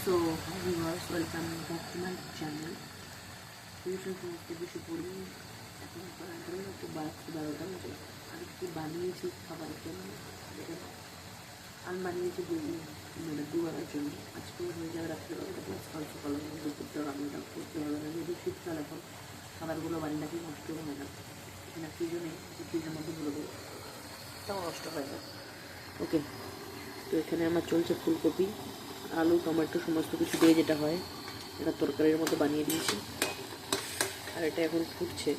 So viewers welcome back to my channel tuition সমস্ত কিছু পড়ি এখন ধরুন একটু বাড়ছে বারোটা বাজে আর একটু বানিয়েছি খাবারের জন্য আমি বানিয়েছি দু মানে দুবেলার জন্য আজকে হয়ে যাবে রাত্রিবেলাটা প্লাস কাল সকালে দুপুরটা রান্নাটা করতে হবে না যেহেতু শীতকাল এখন খাবারগুলো বানিয়ে রাখি নষ্ট হয় না এখানে ফ্রিজে যে ফ্রিজের মধ্যে ভরে দেবো তাও নষ্ট হয় না ওকে তো এখানে আমার চলছে ফুলকপি আলু, টমেটো, সমস্ত কিছু দিয়ে যেটা হয়, এটা তরকারির মতো বানিয়ে দিয়েছি। আর এটা এখন ফুটছে।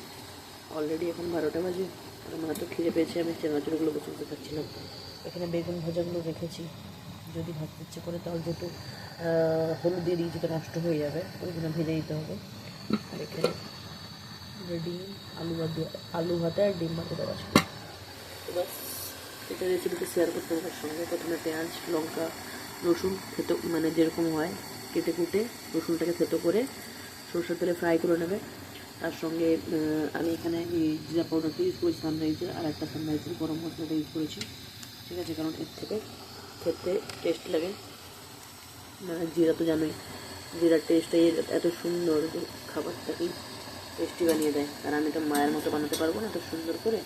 অলরেডি এখন বারোটা বাজে। আর আমার তো খিদে পেয়েছে, আমি চেনাচুরগুলো বসে খাচ্ছিলাম। এখানে বেগুন ভাজাগুলো রেখেছি। যদি ভাজতে ইচ্ছে করে, তাহলে যেহেতু হলুদ দিয়ে দিয়েছি, তো নষ্ট হয়ে যাবে। ওই জন্য ভেজে দিতে হবে। আর এখানে ডিম, আলু ভাত, আলু ভাতে আর ডিম ভাতে দেওয়া ছিল বাস এটা রেসিপিটা শেয়ার করতে হবে সঙ্গে। প্রথমে পেঁয়াজ, লঙ্কা রসুন থেতো মানে যেরকম হয়, কেটে কুটে রসুনটাকে থেতো করে সরষের তেলে ফ্রাই করে নেবে। তার সঙ্গে আমি এখানে এই জিরা পাউডারটা ইউজ করেছি সানরাইজের আর একটা সানরাইজের গরম মশলাটা ইউজ করেছি। ঠিক আছে, কারণ এর থেকে খেতে টেস্ট লাগে। মানে জিরা তো জানোই, জিরার টেস্টটাই এত সুন্দর খাবারটাকেই টেস্টি বানিয়ে দেয়। আর আমি এটা মায়ের মতো বানাতে পারব না, এত সুন্দর করে।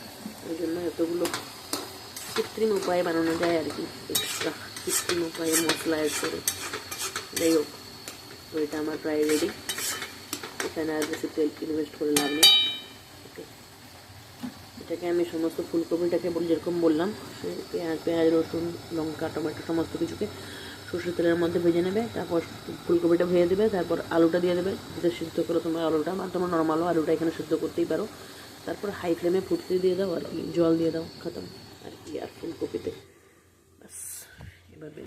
ওই জন্য এতগুলো কৃত্রিম উপায়ে বানানো যায় আর কি এক্সট্রা কৃত্রিম উপায়ে মশলা অ্যাড করে যাই হোক তো এটা আমার প্রায় রেডি এখানে আর বেশি তেল ইনভেস্ট করে লাভ নেই। এটাকে আমি সমস্ত ফুলকপিটাকে বল যেরকম বললাম পেঁয়াজ পেঁয়াজ, রসুন, লঙ্কা, টমেটো, সমস্ত কিছুকে সর্ষের তেলের মধ্যে ভেজে নেবে, তারপর ফুলকপিটা ভেজে দেবে, তারপর আলুটা দিয়ে দেবে যেটা সিদ্ধ করো তোমার আলুটা বা তোমার নর্মালও আলুটা এখানে সিদ্ধ করতেই পারো। তারপর হাই ফ্লেমে ফুটতে দিয়ে দাও আর কি, জল দিয়ে দাও, খতম। আর কি, আর ফুলকপিতে।